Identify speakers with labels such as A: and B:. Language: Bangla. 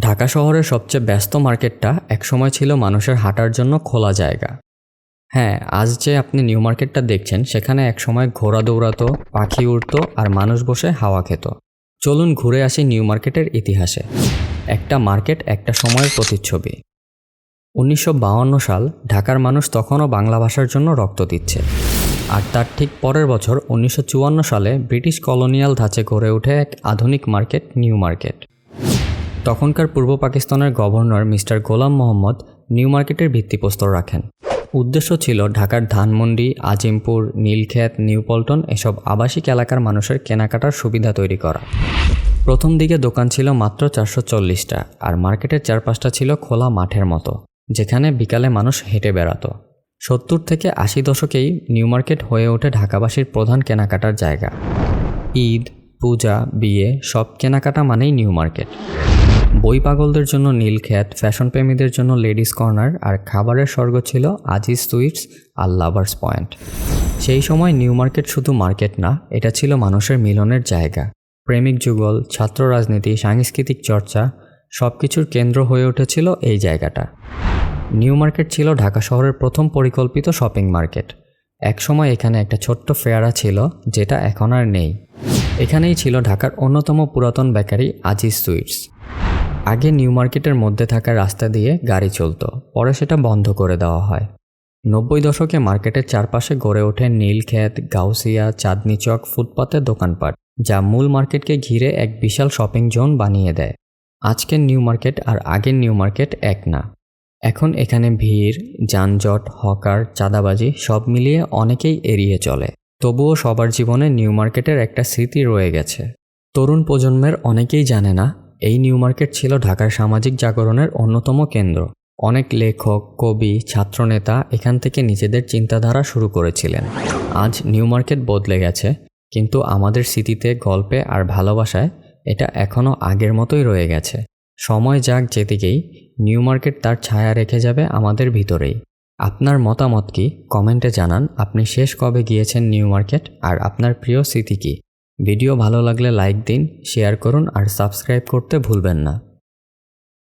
A: ঢাকা শহরের সবচেয়ে ব্যস্ত মার্কেটটা একসময় ছিল মানুষের হাঁটার জন্য খোলা জায়গা। হ্যাঁ আজ যে আপনি নিউ মার্কেটটা দেখছেন, সেখানে একসময় ঘোড়া দৌড়াতো, পাখি উড়তো আর মানুষ বসে হাওয়া খেত। চলুন ঘুরে আসি নিউ মার্কেটের ইতিহাসে। একটা মার্কেট একটা সময়ের প্রতিচ্ছবি। উনিশশো সাল ঢাকার মানুষ তখনও বাংলা ভাষার জন্য রক্ত দিচ্ছে। আর তার ঠিক পরের বছর উনিশশো চুয়ান্ন সালে ব্রিটিশ কলোনিয়াল ধাঁচে গড়ে ওঠে এক আধুনিক মার্কেট, নিউ মার্কেট। তখনকার পূর্ব পাকিস্তানের governor mister Ghulam Mohammad new মার্কেটের ভিত্তিপ্রস্তর রাখেন। উদ্দেশ্য ছিল ঢাকার ধানমন্ডি, আজিমপুর, নীলক্ষেত, নিউপল্টন এসব আবাসিক এলাকার মানুষের কেনাকাটার সুবিধা তৈরি করা। প্রথম দিকে দোকান ছিল মাত্র চারশো চল্লিশটা আর মার্কেটের চারপাশটা ছিল খোলা মাঠের মতো, যেখানে বিকালে মানুষ হেঁটে বেড়াতো। সত্তর থেকে আশি দশকেই নিউ মার্কেট হয়ে ওঠে ঢাকাবাসীর প্রধান কেনাকাটার জায়গা। ঈদ, পূজা, বিয়ে সব কেনাকাটা মানেই নিউ মার্কেট। বই পাগলদের জন্য নীলক্ষেত ফ্যাশন প্রেমীদের জন্য লেডিস কর্নার আর খাবারের স্বর্গ ছিল আজিজ সুইটস আর লাভার্স পয়েন্ট। সেই সময় নিউ মার্কেট শুধু মার্কেট না, এটা ছিল মানুষের মিলনের জায়গা। প্রেমিক যুগল, ছাত্র রাজনীতি, সাংস্কৃতিক চর্চা সব কিছুর কেন্দ্র হয়ে উঠেছিল এই জায়গাটা। নিউ মার্কেট ছিল ঢাকা শহরের প্রথম পরিকল্পিত শপিং মার্কেট। একসময় এখানে একটা ছোট্ট ফেয়ারা ছিল, যেটা এখন আর নেই। এখানেই ছিল ঢাকার অন্যতম পুরাতন বেকারি আজিজ সুইটস। আগে নিউ মার্কেটের মধ্যে থাকা রাস্তা দিয়ে গাড়ি চলতো, পরে সেটা বন্ধ করে দেওয়া হয়। নব্বই দশকে মার্কেটের চারপাশে গড়ে ওঠে নীলক্ষেত গাউসিয়া, চাঁদনি চক ফুটপাতের দোকানপাট, যা মূল মার্কেটকে ঘিরে এক বিশাল শপিং জোন বানিয়ে দেয়। আজকের নিউ মার্কেট আর আগের নিউ মার্কেট এক না। এখন এখানে ভিড়, যানজট, হকার, চাঁদাবাজি সব মিলিয়ে অনেকেই এড়িয়ে চলে। তবুও সবার জীবনে নিউ মার্কেটের একটা স্মৃতি রয়ে গেছে। তরুণ প্রজন্মের অনেকেই জানে না এই নিউ মার্কেট ছিল ঢাকার সামাজিক জাগরণের অন্যতম কেন্দ্র। অনেক লেখক, কবি, ছাত্রনেতা এখান থেকে নিজেদের চিন্তাধারা শুরু করেছিলেন। আজ নিউ মার্কেট বদলে গেছে, কিন্তু আমাদের স্মৃতিতে গল্পে আর ভালোবাসায় এটা এখনও আগের মতোই রয়ে গেছে। সময় যাক যেদিকেই, নিউ মার্কেট তার ছায়া রেখে যাবে আমাদের ভিতরেই। আপনার মতামত কি? কমেন্টে জানান, আপনি শেষ কবে গিয়েছেন নিউ মার্কেট? আর আপনার প্রিয় স্মৃতি কী? ভিডিও ভালো লাগলে লাইক দিন শেয়ার করুন আর সাবস্ক্রাইব করতে ভুলবেন না।